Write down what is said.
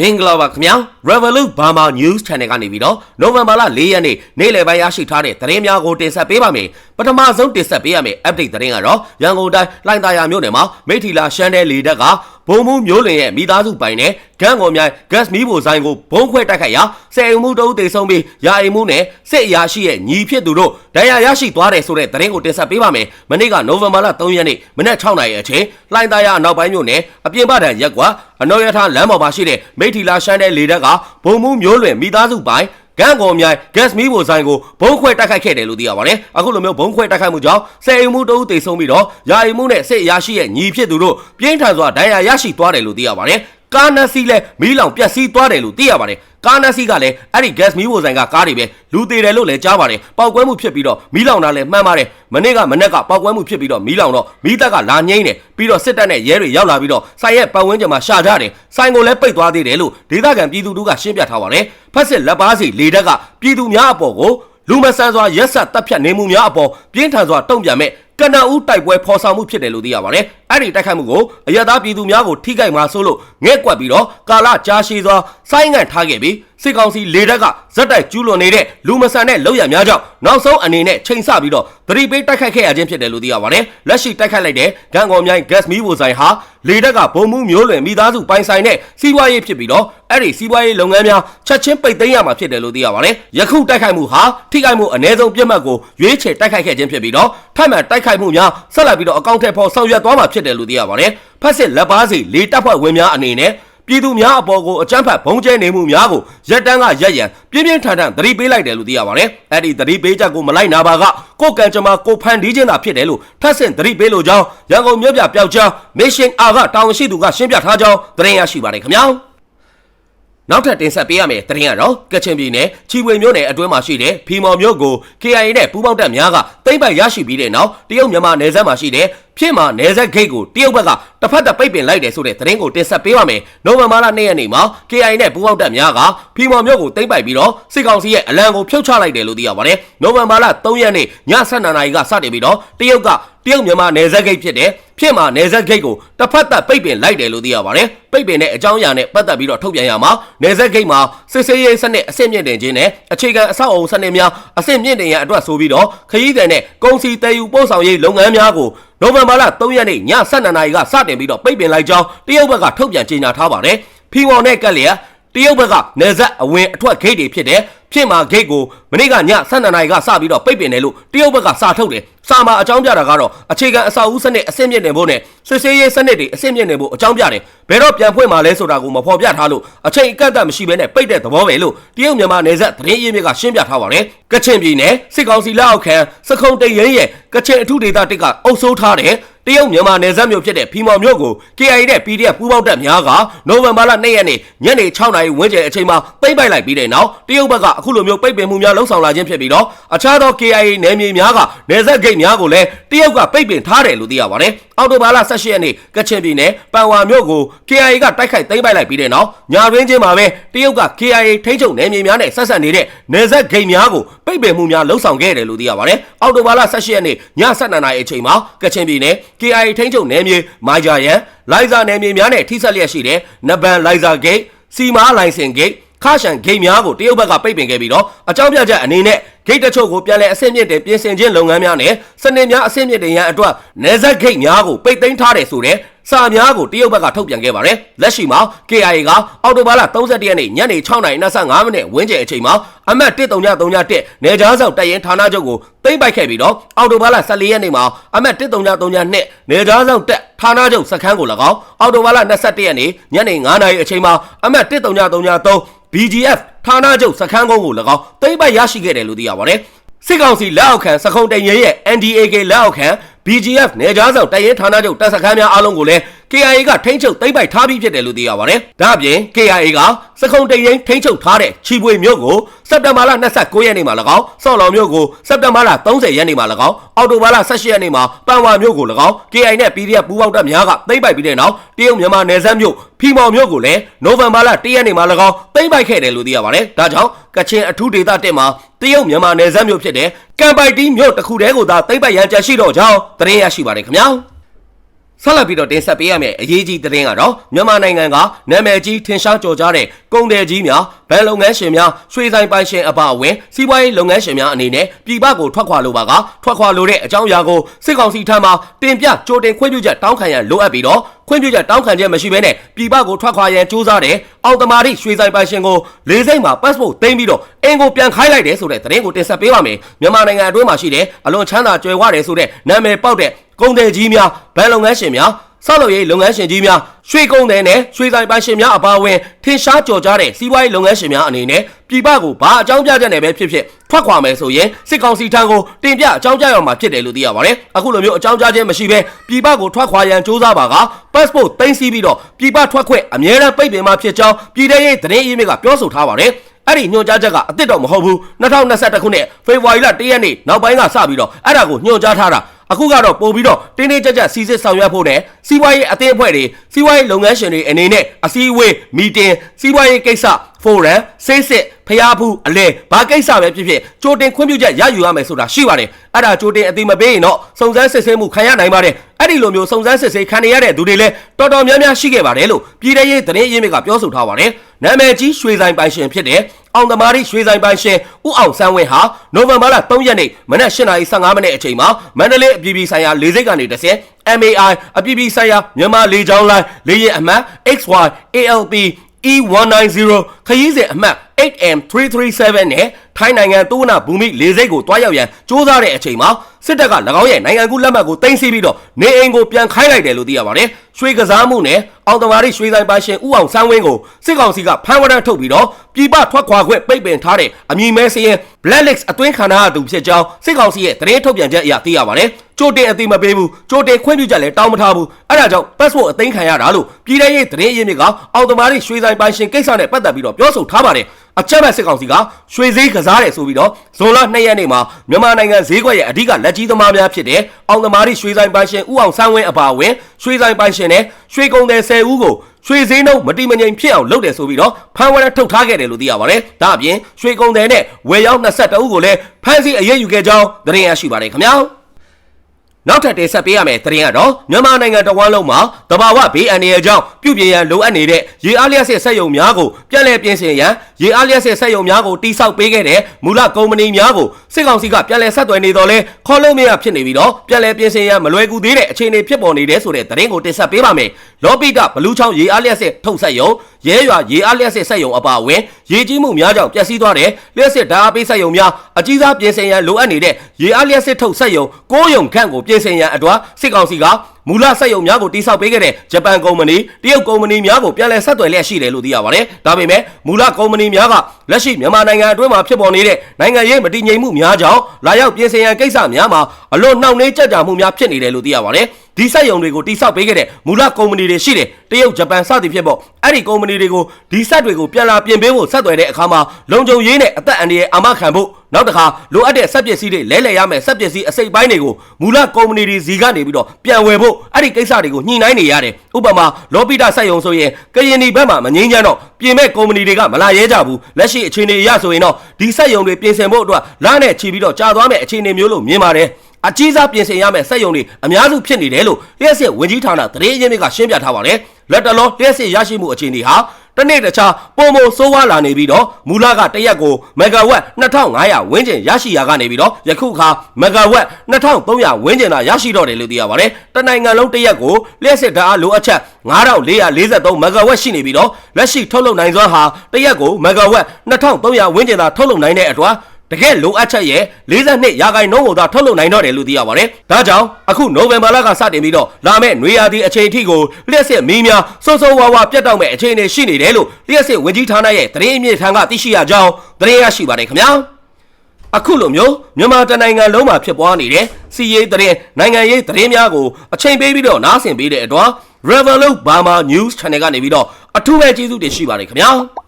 မင်္ဂလာပါခင်ဗျာ Revolut Burma News Channel ကနေပြီးတော့နိုဝင်ဘာလ၄ရက်နေ့နေ့လယ်ပိုင်းရရှိထားတဲ့သတင်းများကိုတင်ဆက်ပေးပါမယ်ပထမဆုံးတင်ဆက်ပေးရမယ့် update သတင်းကတော့ရန်ကုန်တိုင်းလိုင်သာယာမြို့နယ်မှာမိထီလာရှမ်းတဲ့လေတပ်က ဘုံမှုမျိုးလင်ရဲ့မိသားစုပိုင်နဲ့ဂန်းကုန်မြိုင် gas မီးဘိုဆိုင်ကိုဘုံခွဲတိုက်ခိုက်ရာစေအိမ်မှုတအုပ်တေဆုံးပြီးရာအိမ်မှုနဲ့စစ်အရာရှိရဲ့ညီဖြစ်သူတို့ဒဏ်ရာရရှိသွားတယ်ဆိုတဲ့သတင်းကိုတင်ဆက်ပေးပါမယ်မနေ့ကနိုဝင်ဘာလ3ရက်နေ့မနက်6နာရီအချိန်လိုင်သာယာအနောက်ပိုင်းမြို့နယ်အပြင်ပဒံရက်ကွာအနော်ရထားလမ်းပေါ်မှာရှိတဲ့မိထီလာရှမ်းတဲ့လေတပ်ကဘုံမှုမျိုးလွင်မိသားစုပိုင် ဂန်းကုန်မြိုင် gas မီးဘိုဆိုင်ကိုဘုံခွဲတိုက်ခိုက်ခဲ့တယ်လို့သိရပါတယ်။အခုလိုမျိုးဘုံခွဲတိုက်ခိုက်မှုကြောင့်စေအိမ်မှုတအုပ်တေဆုံးပြီးတော့ယာအိမ်မှုနဲ့စစ်အရာရှိရဲ့ညီဖြစ်သူတို့ပြင်းထန်စွာဒဏ်ရာရရှိသွားတယ်လို့သိရပါတယ်။ ကားနက်စီလည်းမီးလောင်ပျက်စီးသွားတယ်လို့သိရပါတယ်။ကားနက်စီကလည်းအဲ့ဒီ gas မီးဘိုဆိုင်ကကားတွေပဲလူသေးတယ်လို့လည်းကြားပါတယ်။ပောက်ကွဲမှုဖြစ်ပြီးတော့မီးလောင်တာလည်းမှန်ပါတယ်။မနေ့ကမနေ့ကပောက်ကွဲမှုဖြစ်ပြီးတော့မီးလောင်တော့မီးတက်ကလာငိမ့်တယ်ပြီးတော့စစ်တပ်နဲ့ရဲတွေရောက်လာပြီးတော့ဆိုင်ရဲ့ပတ်ဝန်းကျင်မှာရှာကြတယ်။ဆိုင်ကိုလည်းပိတ်သွားသေးတယ်လို့ဒေသခံပြည်သူတို့ကရှင်းပြထားပါတယ်။ဖက်စစ်လက်ပါစီလေတက်ကပြည်သူများအပေါ်ကိုလူမဆန်စွာရက်ဆက်တပ်ဖြတ်နေမှုများအပေါ်ပြင်းထန်စွာတုံ့ပြန်မဲ့ ကနအူးတိုက်ပွဲဖော်ဆောင်မှုဖြစ်တယ်လို့သိရပါတယ်။အဲ့ဒီတိုက်ခိုက်မှုကိုအရသာပြည်သူများကိုထိခိုက်မှာဆိုလို့ငဲ့ကွက်ပြီးတော့ကာလကြာရှည်စွာစိုင်းငံ့ထားခဲ့ပြီး စစ်ကောင်စီလေတပ်ကဇက်တိုက်ကျူးလွန်နေတဲ့လူမဆန်တဲ့လောက်ရများကြောင့်နောက်ဆုံးအနေနဲ့ချိန်ဆပြီးတော့သတိပေးတိုက်ခိုက်ခဲ့ရခြင်းဖြစ်တယ်လို့သိရပါတယ်။လက်ရှိတိုက်ခိုက်လိုက်တဲ့ဂန်ကော်မြိုင် gas မီးဘိုဆိုင်ဟာလေတပ်ကဘုံမှုမျိုးလွင်မိသားစုပိုင်ဆိုင်တဲ့စီးပွားရေးဖြစ်ပြီးတော့အဲ့ဒီစီးပွားရေးလုပ်ငန်းများချက်ချင်းပိတ်သိမ်းရမှာဖြစ်တယ်လို့သိရပါတယ်။ယခုတိုက်ခိုက်မှုဟာထိခိုက်မှုအ ਨੇ ဆုံးပြစ်မှတ်ကိုရွေးချယ်တိုက်ခိုက်ခဲ့ခြင်းဖြစ်ပြီးတော့ထပ်မံတိုက်ခိုက်မှုများဆက်လက်ပြီးတော့အကောင့်ထဲပေါ်ဆောင်ရွက်သွားမှာဖြစ်တယ်လို့သိရပါတယ်။ဖက်စစ်လက်ပါစီလေတပ်ဖွဲ့ဝင်များအနေနဲ့ ပြည်သူများအပေါ်ကိုအကြမ်းဖက်ဘုံကျဲနေမှုများကိုရက်တန်းကရက်ရန်ပြင်းပြင်းထန်ထန်သတိပေးလိုက်တယ်လို့သိရပါတယ်။အဲ့ဒီသတိပေးချက်ကိုမလိုက်နာပါကကိုကံကြမ္မာကိုဖန်တီးခြင်းသာဖြစ်တယ်လို့ထပ်ဆင့်သတိပေးလိုကြောင်းရန်ကုန်မြို့ပြပျောက်ကြား Mission R ကတာဝန်ရှိသူကရှင်းပြထားကြောင်းသတင်းရရှိပါတယ်ခင်ဗျာ။နောက်ထပ်တင်ဆက်ပေးရမယ့်သတင်းကတော့ကချင်ပြည်နယ်ချီဝေမြို့နယ်အတွင်းမှာရှိတဲ့ဖီမော်မြို့ကို KIA နဲ့ပူးပေါင်းတပ်များကတိမ့်ပိုက်ရရှိပြီးတဲ့နောက်တရုတ်မြန်မာနယ်စပ်မှာရှိတဲ့ ဖြစ်မှာနယ်စပ်ဂိတ်ကိုတရုတ်ဘက်ကတစ်ဖက်သက်ပိတ်ပင်လိုက်တယ်ဆိုတဲ့သတင်းကိုတင်ဆက်ပေးပါမယ်။နိုဝင်ဘာလ2ရက်နေ့မှာ KIA နဲ့ပူးပေါင်းတပ်များကဖီမော်မြို့ကိုတိမ့်ပိုက်ပြီးတော့စစ်ကောင်စီရဲ့အလံကိုဖြုတ်ချလိုက်တယ်လို့သိရပါတယ်။နိုဝင်ဘာလ3ရက်နေ့ည7:00နာရီကစတင်ပြီးတော့တရုတ်ကတရုတ်မြန်မာနယ်စပ်ဂိတ်ဖြစ်တဲ့ဖြစ်မှာနယ်စပ်ဂိတ်ကိုတစ်ဖက်သက်ပိတ်ပင်လိုက်တယ်လို့သိရပါတယ်။ပိတ်ပင်တဲ့အကြောင်းအရာနဲ့ပတ်သက်ပြီးတော့ထုတ်ပြန်ရမှာနယ်စပ်ဂိတ်မှာစစ်ဆေးရေးစနစ်အဆင့်မြင့်တင်ခြင်းနဲ့အခြေခံအဆောက်အအုံစနစ်များအဆင့်မြင့်တင်ရန်အတွက်ဆိုပြီးတော့ခရီးသည်နဲ့ကုန်စည်တည်ယူပို့ဆောင်ရေးလုပ်ငန်းများကို နိုဝင်ဘာလ3ရက်နေ့ည7:00နာရီကစတင်ပြီးတော့ပိတ်ပင်လိုက်ကြောင်းတရုတ်ဘက်ကထုတ်ပြန်ကြေညာထားပါတယ်။ဖီဝေါ်နဲ့ကက်လျက် တရုတ်ဘက်ကနေဆက်အဝင်အထွက်ဂိတ်တွေဖြစ်တဲ့ဖြစ်မှာဂိတ်ကိုမနေ့ကည12နာရီကစပြီးတော့ပိတ်ပင်တယ်လို့တရုတ်ဘက်ကစာထုတ်တယ်။စာမှာအကြောင်းပြတာကတော့အခြေခံအဆောက်အဦစနစ်အဆင့်မြင့်နေဖို့နဲ့စစ်ဆေးရေးစနစ်တွေအဆင့်မြင့်နေဖို့အကြောင်းပြတယ်။ဘယ်တော့ပြန်ဖွင့်မှာလဲဆိုတာကိုမဖော်ပြထားလို့အချိန်အကန့်အသတ်မရှိဘဲနဲ့ပိတ်တဲ့သဘောပဲလို့တရုတ်မြန်မာနယ်စပ်သတင်းရင်းမြစ်ကရှင်းပြထားပါတယ်။ကချင်ပြည်နယ်စစ်ကောင်စီလက်အောက်ခံစခုံတိတ်ရင်ရဲ့ကချင်အထုဒေသတစ်ကအုပ်စိုးထားတဲ့ တရုတ်မြန်မာနယ်စပ်မြို့ဖြစ်တဲ့ဖီမော်မြို့ကို KIA နဲ့ PDF ပူးပေါင်းတပ်များကနိုဝင်ဘာလ2ရက်နေ့ညနေ6နာရီဝန်းကျင်အချိန်မှာပိတ်ပိုက်လိုက်ပြီးတဲ့နောက်တရုတ်ဘက်ကအခုလိုမျိုးပိတ်ပင်မှုများလှုံ့ဆော်လာခြင်းဖြစ်ပြီးတော့အခြားသော KIA နယ်မြေများကနယ်စပ်ဂိတ်များကိုလည်းတရုတ်ကပိတ်ပင်ထားတယ်လို့သိရပါတယ်။အော်တိုဘာလ18ရက်နေ့ကချင်ပြည်နယ်ပန်ဝါမြို့ကို KIA ကတိုက်ခိုက်သိမ်းပိုက်လိုက်ပြီးတဲ့နောက်ညာရင်းချင်းမှာပဲတရုတ်က KIA ထိန်းချုပ်နယ်မြေများနဲ့ဆက်ဆက်နေတဲ့နယ်စပ်ဂိတ်များကိုပိတ်ပင်မှုများလှုံ့ဆော်ခဲ့တယ်လို့သိရပါတယ်။အော်တိုဘာလ18ရက်နေ့ည7:00နာရီအချိန်မှာကချင်ပြည်နယ် KIA ထိန်းချုပ်နယ်မြေမိုင်ဂျာယန်လိုင်ဇာနယ်မြေများနဲ့ထိစပ်လျက်ရှိတဲ့နဘန်လိုင်ဇာဂိတ်စီမားလိုင်စင်ဂိတ်ခါရှန်ဂိတ်များကိုတရုတ်ဘက်ကပိတ်ပင်ခဲ့ပြီးတော့အကြောင်းပြချက်အနေနဲ့ဂိတ်တချို့ကိုပြန်လည်အဆင့်မြင့်တဲ့ပြင်ဆင်ခြင်းလုပ်ငန်းများနဲ့စနစ်များအဆင့်မြင့်တဲ့ရန်အတွက်နေဆက်ဂိတ်များကိုပိတ်သိမ်းထားတယ်ဆိုတဲ့ စာများကိုတရုတ်ဘက်ကထုတ်ပြန်ခဲ့ပါတယ်လက်ရှိမှာ KIA ကအော်တိုဘာလ31ရက်နေ့ညနေ6:25မိနစ်ဝန်းကျင်အချိန်မှာအမှတ်1331နေကြားဆောင်တပ်ရင်းဌာနချုပ်ကိုသိမ်းပိုက်ခဲ့ပြီးတော့အော်တိုဘာလ14ရက်နေ့မှာအမှတ်1332နေကြားဆောင်တပ်ဌာနချုပ်စခန်းကို၎င်းအော်တိုဘာလ21ရက်နေ့ညနေ9:00နာရီအချိန်မှာအမှတ်1333 BGF ဌာနချုပ်စခန်းကုန်းကို၎င်းသိမ်းပိုက်ရရှိခဲ့တယ်လို့သိရပါတယ်စစ်ကောင်စီလက်အောက်ခံစခုံတိန်ရဲရဲ့ NDAK လက်အောက်ခံ BGF နေကြားဆောင်တပ်ရဲဌာနချုပ်တပ်စခန်းများအားလုံးကိုလည်း KIA ကထိန်းချုပ်သိမ်းပိုက်ထားပြီးဖြစ်တယ်လို့သိရပါတယ်။ဒါ့အပြင် KIA ကစခုံတိန်ရင်ထိန်းချုပ်ထားတဲ့ချီပွေမြို့ကိုစက်တင်ဘာလ29ရက်နေ့မှာ၎င်းစော်လော်မြို့ကိုစက်တင်ဘာလ30ရက်နေ့မှာ၎င်းအောက်တိုဘာလ18ရက်နေ့မှာပန်ဝါမြို့ကို၎င်း KIA နဲ့ PDF ပူးပေါင်းတပ်များကသိမ်းပိုက်ပြီးတဲ့နောက်တရုတ်မြန်မာနယ်စပ်မြို့ဖီမော်မြို့ကိုလည်းနိုဝင်ဘာလ1ရက်နေ့မှာ၎င်းသိမ်းပိုက်ခဲ့တယ်လို့သိရပါတယ်။ဒါကြောင့်ကချင်အထူးဒေသတက်မှာတရုတ်မြန်မာနယ်စပ်မြို့ဖြစ်တဲ့ကမ်ပိုက်တီမြို့တစ်ခုတည်းကိုသာသိမ်းပိုက်ရန်ကြရှိတော့ကြောင်းသတင်းရရှိပါတယ်ခင်ဗျာ။ဆက်လက်ပြီးတော့တင်ဆက်ပေးရမယ့်အရေးကြီးသတင်းကတော့မြန်မာနိုင်ငံကနာမည်ကြီးထင်ရှားကျော်ကြားတဲ့ကုန်တယ်ကြီးများ ဘဏ်လုပ်ငန်းရှင်များရွှေဆိုင်ပိုင်ရှင်အပါအဝင်စီးပွားရေးလုပ်ငန်းရှင်များအနေနဲ့ပြည်ပကိုထွက်ခွာလိုပါကထွက်ခွာလိုတဲ့အကြောင်းအရာကိုစစ်ကောင်စီထံမှတင်ပြကြိုတင်ခွင့်ပြုချက်တောင်းခံရန်လိုအပ်ပြီးတော့ခွင့်ပြုချက်တောင်းခံချက်မရှိဘဲနဲ့ပြည်ပကိုထွက်ခွာရန်ကြိုးစားတဲ့အော်တမာတိရွှေဆိုင်ပိုင်ရှင်ကိုလေးစိတ်မှာ passport သိမ်းပြီးတော့အင်ကိုပြန်ခိုင်းလိုက်တယ်ဆိုတဲ့သတင်းကိုတင်ဆက်ပေးပါမယ်မြန်မာနိုင်ငံအတွင်းမှာရှိတဲ့အလွန်ချမ်းသာကြွယ်ဝတယ်ဆိုတဲ့နာမည်ပေါက်တဲ့ကုန်တယ်ကြီးများဘဏ်လုပ်ငန်းရှင်များ ဆောက်လုပ်ရေးလုပ်ငန်းရှင်ကြီးများရွှေကုန်တယ်နဲ့ရွှေဆိုင်ပိုင်ရှင်များအပါအဝင်ထင်ရှားကြော်ကြားတဲ့စီးပွားရေးလုပ်ငန်းရှင်များအနေနဲ့ပြည်ပကိုဘာအကြောင်းပြချက်နဲ့ပဲဖြစ်ဖြစ်ထွက်ခွာမယ်ဆိုရင်စစ်ကောင်စီထံကိုတင်ပြအကြောင်းကြားရမှာဖြစ်တယ်လို့သိရပါတယ်အခုလိုမျိုးအကြောင်းကြားခြင်းမရှိဘဲပြည်ပကိုထွက်ခွာရန်ကြိုးစားပါက passport သိမ်းဆည်းပြီးတော့ပြည်ပထွက်ခွင့်အမြဲတမ်းပိတ်ပင်မှာဖြစ်ကြောင်းပြည်ထရေးသတင်းအရင်းမြစ်ကပြောဆိုထားပါတယ်အဲ့ဒီညွှန်ကြားချက်ကအစ်စ်တော့မဟုတ်ဘူး2021ခုနှစ်ဖေဖော်ဝါရီလ1ရက်နေ့နောက်ပိုင်းကစပြီးတော့အဲ့ဒါကိုညွှန်ကြားထားတာ အခုကတော့ပို့ပြီးတော့တင်းတင်းကြပ်ကြပ်စီစစ်ဆောင်ရွက်ဖို့နဲ့စီးပွားရေးအသင်းအဖွဲ့တွေစီးပွားရေးလုပ်ငန်းရှင်တွေအနေနဲ့အစည်းအဝေးမီတင်စီးပွားရေးကိစ္စ ဖိုရမ်စိတ်စစ်ဖျားဖူးအလဲဘာကိစ္စပဲဖြစ်ဖြစ်ကြိုတင်ခွင့်ပြုချက်ရယူရမယ်ဆိုတာရှိပါတယ်အဲ့ဒါကြိုတင်အသိမပေးရင်တော့စုံစမ်းစစ်ဆေးမှုခံရနိုင်ပါတယ်အဲ့ဒီလိုမျိုးစုံစမ်းစစ်ဆေးခံရတဲ့သူတွေလည်းတော်တော်များများရှိခဲ့ပါတယ်လို့ပြည်ထရေးသတင်းရင်းမြစ်ကပြောဆိုထားပါတယ်နာမည်ကြီးရွှေဆိုင်ပိုင်ရှင်ဖြစ်တဲ့အောင်သမားရီရွှေဆိုင်ပိုင်ရှင်ဦးအောင်ဆန်းဝင်းဟာနိုဝင်ဘာလ3ရက်နေ့မနက်8:15မိနစ်အချိန်မှာမန္တလေးအပြည်ပြည်ဆိုင်ရာလေဆိပ်ကနေတဆင့် MAI အပြည်ပြည်ဆိုင်ရာမြန်မာလေကြောင်းလိုင်းလေယာဉ်အမှတ် XY ALP E190 ခရီးစဉ်အမှတ် 8M337 နဲ့ထိုင်းနိုင်ငံသုဝနာဘူမိလေဆိပ်ကိုတွားရောက်ရန်စ조사တဲ့အချိန်မှာစစ်တပ်က၎င်းရဲ့နိုင်ငံကူးလက်မှတ်ကိုတင်စီပြီးတော့နေအိမ်ကိုပြန်ခိုင်းလိုက်တယ်လို့သိရပါတယ်။ရွှေကစားမှုနဲ့အောင်တမာရီရွှေဆိုင်ပါရှင်ဦးအောင်ဆန်းဝင်းကိုစစ်ကောင်စီကဖမ်းဝရမ်းထုတ်ပြီးတော့ပြည်ပထွက်ခွာခွင့်ပိတ်ပင်ထားတဲ့အမည်မဲစရင် Blacklist အတွင်းခံထားရသူဖြစ်ကြောင်းစစ်ကောင်စီရဲ့သတင်းထုတ်ပြန်ချက်အရသိရပါတယ်။ ကြိုတင်အသိမပေးဘူးကြိုတင်ခွင့်ပြုချက်လည်းတောင်းမထားဘူး။အဲဒါကြောင့် passport အသိမ်းခံရတာလို့ပြည်ထရေးသတင်းရင်းမြစ်ကအောင်တမာရီရွှေဆိုင်ပါရှင်ကိစ္စနဲ့ပတ်သက်ပြီးတော့ပြောဆိုထားပါတယ်။အချက်မဲ့စစ်ကောင်စီကရွှေဈေးကစားတယ်ဆိုပြီးတော့ဇွန်လ2ရက်နေ့မှာမြန်မာနိုင်ငံဈေးကွက်ရဲ့အဓိကလက်ကြီးသမားများဖြစ်တဲ့အောင်သမားရီရွှေဆိုင်ပိုင်ရှင်ဦးအောင်ဆန်းဝင်းအပါအဝင်ရွှေဆိုင်ပိုင်ရှင်နဲ့ရွှေကုန်တယ်10ဦးကိုရွှေဈေးနှုန်းမတိမငြိမ်ဖြစ်အောင်လုပ်တယ်ဆိုပြီးတော့ဖမ်းဝရထုတ်ထားခဲ့တယ်လို့သိရပါတယ်။ဒါအပြင်ရွှေကုန်တယ်နဲ့ဝယ်ရောက်22ဦးကိုလည်းဖမ်းဆီးအရေးယူခဲ့ကြောင်းသတင်းရရှိပါတယ်ခင်ဗျာ။ နောက်ထပ်တင်ဆက်ပေးရမယ့်သတင်းကတော့မြန်မာနိုင်ငံတဝန်းလုံးမှာတဘာဝဘေးအန္တရာယ်ကြောင့်ပြုပြင်ရန်လိုအပ်နေတဲ့ရေအားလျက်စစ်စက်ရုံများကိုပြန်လည်ပြင်ဆင်ရန်ရေအားလျက်စစ်စက်ရုံများကိုတိစောက်ပေးခဲ့တဲ့မူလကုမ္ပဏီများကိုစစ်ကောင်စီကပြန်လည်ဆက်သွယ်နေတော့လဲခေါ်လို့မရဖြစ်နေပြီးတော့ပြန်လည်ပြင်ဆင်ရန်မလွယ်ကူသေးတဲ့အခြေအနေဖြစ်ပေါ်နေတယ်ဆိုတဲ့သတင်းကိုတင်ဆက်ပေးပါမယ်။လော်ပီတာဘလူးချောင်းရေအားလျက်စစ်ထုတ်ဆက်ရုံရဲရွာရေအားလျက်စစ်စက်ရုံအပါအဝင် ရေကြီးမှုများကြောင့်ပျက်စီးသွားတဲ့လျက်စစ်ဓာတ်အားပေးစက်ရုံများအကြီးစားပြင်ဆင်ရန်လိုအပ်နေတဲ့ရေအားလျက်စစ်ထုတ်ဆက်ရုံကိုးရုံခန့်ကိုပြင်ဆင်ရန်အတွက်စစ်ကောင်စီက မူလစက်ရုံများကိုတိစောက်ပေးခဲ့တဲ့ဂျပန်ကုမ္ပဏီတရုတ်ကုမ္ပဏီများကိုပြန်လည်ဆက်သွယ်လျက်ရှိတယ်လို့သိရပါတယ်။ဒါပေမဲ့မူလကုမ္ပဏီများကလက်ရှိမြန်မာနိုင်ငံအတွင်းမှာဖြစ်ပေါ်နေတဲ့နိုင်ငံရေးမတည်ငြိမ်မှုများကြောင့်လာရောက်ပြင်ဆင်ရန်ကိစ္စများမှာအလွန်နှောင့်နှေးကြကြမှုများဖြစ်နေတယ်လို့သိရပါတယ်။ဒီစက်ရုံတွေကိုတိစောက်ပေးခဲ့တဲ့မူလကုမ္ပဏီတွေရှိတယ်တရုတ်ဂျပန်စသည်ဖြစ်ပေါ့အဲ့ဒီကုမ္ပဏီတွေကိုဒီစက်တွေကိုပြန်လာပြင်ပေးဖို့ဆက်သွယ်တဲ့အခါမှာလုံခြုံရေးနဲ့အသက်အန္တရာယ်အာမခံဖို့ နောက်တစ်ခါလိုအပ်တဲ့စက်ပစ္စည်းတွေလဲလှယ်ရမယ်စက်ပစ္စည်းအစိတ်ပိုင်းတွေကိုမူလကုမ္ပဏီတွေစီကနေပြီးတော့ပြန်ဝယ်ဖို့အဲ့ဒီကိစ္စတွေကိုညှိနှိုင်းနေရတယ်ဥပမာလောပိတစက်ရုံဆိုရင်ကရင်ဒီဘက်မှာမငင်းကြတော့ပြင်မဲ့ကုမ္ပဏီတွေကမလာရဲကြဘူးလက်ရှိအခြေအနေအရဆိုရင်တော့ဒီစက်ရုံတွေပြင်ဆင်ဖို့အတွက်လမ်းနဲ့ချီပြီးတော့ကြာသွားမဲ့အခြေအနေမျိုးလို့မြင်ပါတယ်အကြီးစားပြင်ဆင်ရမယ့်စက်ရုံတွေအများစုဖြစ်နေတယ်လို့လျှက်စစ်ဝင်ကြီးဌာနသတင်းအရင်းမြစ်ကရှင်းပြထားပါတယ်။လက်တလောလျှက်စစ်ရရှိမှုအခြေအနေဟာ တနေ့တခြားပုံမဆိုးဝါးလာနေပြီးတော့မူလကတရက်ကိုမဂါဝက်2500ဝန်းကျင်ရရှိရာကနေပြီးတော့ယခုခါမဂါဝက်2300ဝန်းကျင်သာရရှိတော့တယ်လို့သိရပါတယ်။တနိုင်ငံလုံးတရက်ကိုလျှက်စစ်ဓာတ်အားလိုအပ်ချက်9443မဂါဝက်ရှိနေပြီးတော့လက်ရှိထုတ်လုပ်နိုင်စွမ်းဟာတရက်ကိုမဂါဝက်2300ဝန်းကျင်သာထုတ်လုပ်နိုင်တဲ့အတွက် တကယ်လိုအပ်ချက်ရဲ့42ရာခိုင်နှုန်းကိုသာထုတ်လုပ်နိုင်တော့တယ်လို့သိရပါတယ်။ဒါကြောင့်အခုနိုဝင်ဘာလကစတင်ပြီးတော့လာမယ့်နွေရာသီအချိန်အထိကိုလျှက်စစ်မီးများစိုးစိုးဝါးဝါပြတ်တောက်မဲ့အခြေအနေရှိနေတယ်လို့လျှက်စစ်ဝင်ကြီးဌာနရဲ့သတင်းအမြင့်ထံကသိရှိရကြောင်းသတင်းရရှိပါတယ်ခင်ဗျာ။အခုလိုမျိုးမြန်မာတနိုင်ငံလုံးမှာဖြစ်ပွားနေတဲ့စီးရေးသတင်းနိုင်ငံရေးသတင်းများကိုအချိန်ပေးပြီးတော့နားဆင်ပေးတဲ့အတွက် Revolut Burma News Channel ကနေပြီးတော့အထူးပဲကျေးဇူးတင်ရှိပါတယ်ခင်ဗျာ။